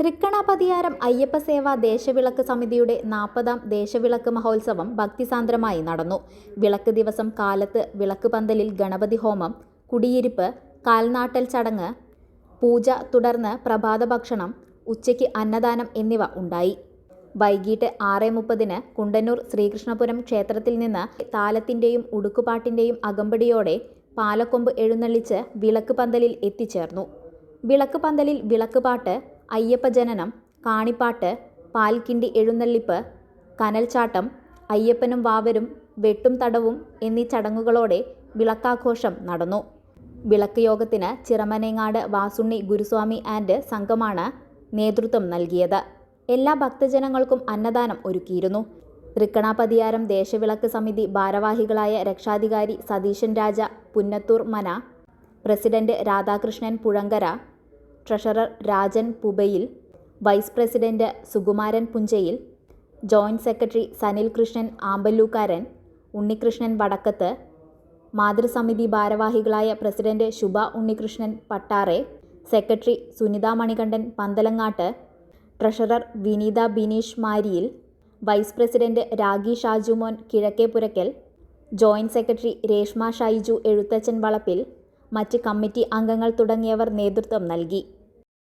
തൃക്കണപതിയാരം അയ്യപ്പസേവ ദേശവിളക്ക് സമിതിയുടെ നാൽപ്പതാം ദേശവിളക്ക് മഹോത്സവം ഭക്തിസാന്ദ്രമായി നടന്നു. വിളക്ക് ദിവസം കാലത്ത് വിളക്ക് പന്തലിൽ ഗണപതി ഹോമം കുടിയിരിപ്പ് കാൽനാട്ടൽ ചടങ്ങ് പൂജ തുടർന്ന് പ്രഭാത ഭക്ഷണം ഉച്ചയ്ക്ക് അന്നദാനം എന്നിവ ഉണ്ടായി. വൈകിട്ട് ആറ് മുപ്പതിന് കുണ്ടന്നൂർ ശ്രീകൃഷ്ണപുരം ക്ഷേത്രത്തിൽ നിന്ന് താലത്തിന്റെയും ഉടുക്കുപാട്ടിന്റെയും അകമ്പടിയോടെ പാലക്കൊമ്പ് എഴുന്നള്ളിച്ച് വിളക്ക് പന്തലിൽ എത്തിച്ചേർന്നു. വിളക്ക് പന്തലിൽ വിളക്കുപാട്ട് അയ്യപ്പ ജനനം കാണിപ്പാട്ട് പാൽക്കിണ്ടി എഴുന്നള്ളിപ്പ് കനൽച്ചാട്ടം അയ്യപ്പനും വാവരും വെട്ടും തടവും എന്നീ ചടങ്ങുകളോടെ വിളക്കാഘോഷം നടന്നു. വിളക്ക് യോഗത്തിന് ചിറമനേങ്ങാട് വാസുണ്ണി ഗുരുസ്വാമി ആൻഡ് സംഘമാണ് നേതൃത്വം നൽകിയത്. എല്ലാ ഭക്തജനങ്ങൾക്കും അന്നദാനം ഒരുക്കിയിരുന്നു. തൃക്കണാപതിയാരം ദേശവിളക്ക് സമിതി ഭാരവാഹികളായ രക്ഷാധികാരി Satheesan Raja Punnathur Mana president Radhakrishnan Puzhankara treasurer Rajan Pubayil vice president Sukumaran Punchayil joint secretary Sanil Krishnan Amballookkaran Unnikrishnan Vadakkath മാതൃസമിതി ഭാരവാഹികളായ president Shubha Unnikrishnan Pattare secretary Sunitha Manikandan Panthalangat treasurer Vineetha Bineesh Mariyil vice president Ragi Shajumon Kizhakkepurakkal joint secretary Reshma Shaiju Ezhuthachan Valappil മറ്റ് committee അംഗങ്ങൾ തുടങ്ങിയവർ നേതൃത്വം നൽകി.